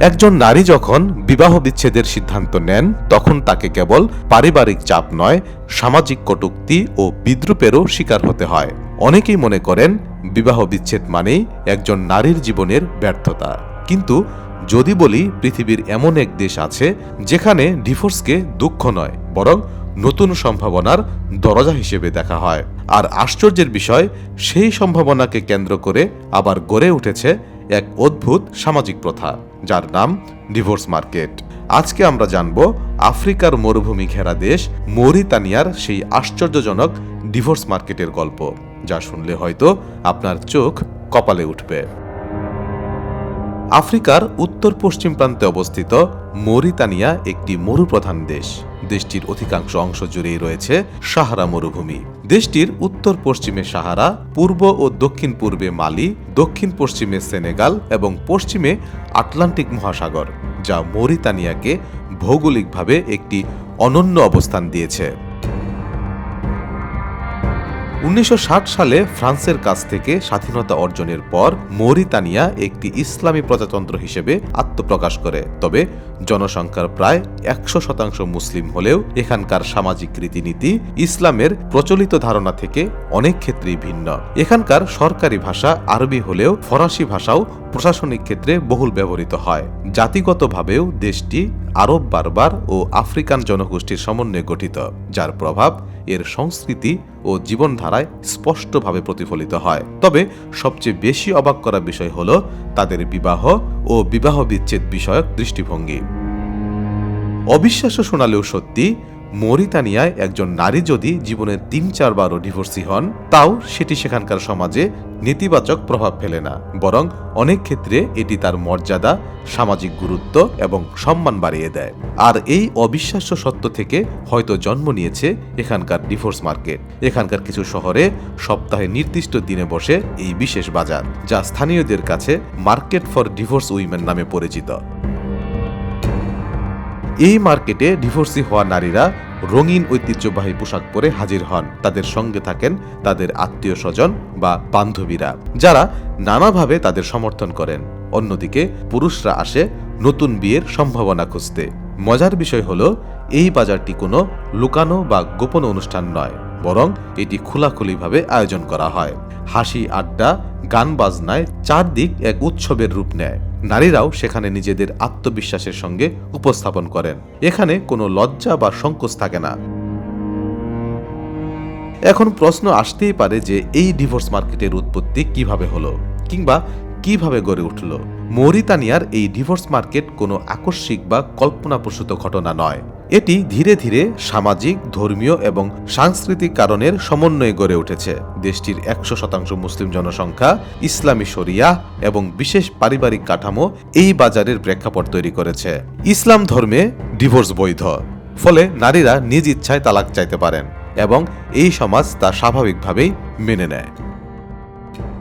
একজন নারী যখন বিবাহ বিচ্ছেদের সিদ্ধান্ত নেন, তখন তাকে কেবল পারিবারিক চাপ নয়, সামাজিক কটূক্তি ও বিদ্রুপেরও শিকার হতে হয়। অনেকেই মনে করেন, বিবাহ বিচ্ছেদ মানেই একজন নারীর জীবনের ব্যর্থতা। কিন্তু যদি বলি, পৃথিবীর এমন এক দেশ আছে, যেখানে ডিভোর্সকে দুঃখ নয়, বরং নতুন সম্ভাবনার দরজা হিসেবে দেখা হয়। আর আশ্চর্যের বিষয়, সেই সম্ভাবনাকে কেন্দ্র করে আবার গড়ে উঠেছে এক অদ্ভুত সামাজিক প্রথা, যার নাম ডিভোর্স মার্কেট। আজকে আমরা জানব আফ্রিকার মরুভূমি ঘেরা দেশ মরিতানিয়ার সেই আশ্চর্যজনক ডিভোর্স মার্কেটের গল্প, যা শুনলে হয়তো আপনার চোখ কপালে উঠবে। আফ্রিকার উত্তর পশ্চিম প্রান্তে অবস্থিত মরিতানিয়া একটি মরুপ্রধান দেশ। দেশটির অধিকাংশ অংশ জুড়েই রয়েছে সাহারা মরুভূমি। দেশটির উত্তর পশ্চিমে সাহারা, পূর্ব ও দক্ষিণ পূর্বে মালি দক্ষিণ পশ্চিমে সেনেগাল এবং পশ্চিমে আটলান্টিক মহাসাগর, যা মরিতানিয়াকে ভৌগোলিকভাবে একটি অনন্য অবস্থান দিয়েছে। উনিশশো ষাট সালে ফ্রান্সের কাছ থেকে স্বাধীনতা অর্জনের পর মরিতানিয়া একটি ইসলামী প্রজাতন্ত্র হিসেবে আত্মপ্রকাশ করে। তবে জনসংখ্যার প্রায় একশো শতাংশ মুসলিম হলেও এখানকার সামাজিক রীতিনীতি ইসলামের প্রচলিত ধারণা থেকে অনেক ক্ষেত্রেই ভিন্ন। এখানকার সরকারি ভাষা আরবি হলেও ফরাসি ভাষাও প্রশাসনিক ক্ষেত্রে বহুল ব্যবহৃত হয়। জাতিগতভাবেও দেশটি আরব বারবার ও আফ্রিকান জনগোষ্ঠীর সমন্বয়ে গঠিত, যার প্রভাব এর সংস্কৃতি ও জীবনধারায় স্পষ্টভাবে প্রতিফলিত হয়। তবে সবচেয়ে বেশি অবাক করা বিষয় হল তাদের বিবাহ ও বিবাহ বিচ্ছেদ বিষয়ক দৃষ্টিভঙ্গি। অবিশ্বাস্য শোনালেও সত্যি মরিতানিয়ায় একজন নারী যদি জীবনের তিন চারবারও ডিভোর্সি হন, তাও সেটি সেখানকার সমাজে নেতিবাচক প্রভাব ফেলে না। বরং অনেক ক্ষেত্রে এটি তার মর্যাদা, সামাজিক গুরুত্ব এবং সম্মান বাড়িয়ে দেয়। আর এই অবিশ্বাস্য সত্য থেকে হয়তো জন্ম নিয়েছে এখানকার ডিভোর্স মার্কেট। এখানকার কিছু শহরে সপ্তাহে নির্দিষ্ট দিনে বসে এই বিশেষ বাজার, যা স্থানীয়দের কাছে মার্কেট ফর ডিভোর্স উইমেন নামে পরিচিত। এই মার্কেটে ডিভোর্সি হওয়া নারীরা রঙিন ঐতিহ্যবাহী পোশাক পরে হাজির হন। তাদের সঙ্গে থাকেন তাদের আত্মীয় স্বজন বা বান্ধবীরা, যারা নানাভাবে তাদের সমর্থন করেন। অন্যদিকে পুরুষরা আসে নতুন বিয়ের সম্ভাবনা খুঁজতে। মজার বিষয় হল, এই বাজারটি কোনো লুকানো বা গোপন অনুষ্ঠান নয়, বরং এটি খোলাখুলিভাবে আয়োজন করা হয়। হাসি, আড্ডা, গান বাজনায় চারদিক এক উৎসবের রূপ নেয়। নারীরাও সেখানে নিজেদের আত্মবিশ্বাসের সঙ্গে উপস্থাপন করেন। এখানে কোনো লজ্জা বা সংকোচ থাকে না। এখন প্রশ্ন আসতেই পারে যে এই ডিভোর্স মার্কেটের উৎপত্তি কীভাবে হলো কিংবা কীভাবে গড়ে উঠল। মৌরিতানিয়ার এই ডিভোর্স মার্কেট কোনো আকস্মিক বা কল্পনাপ্রসূত ঘটনা নয়। এটি ধীরে ধীরে সামাজিক, ধর্মীয় এবং সাংস্কৃতিক কারণের সমন্বয়ে গড়ে উঠেছে। দেশটির একশো শতাংশ মুসলিম জনসংখ্যা ইসলামী শরিয়া এবং বিশেষ পারিবারিক কাঠামো এই বাজারের প্রেক্ষাপট তৈরি করেছে। ইসলাম ধর্মে ডিভোর্স বৈধ, ফলে নারীরা নিজ ইচ্ছায় তালাক চাইতে পারেন এবং এই সমাজ তা স্বাভাবিকভাবেই মেনে নেয়।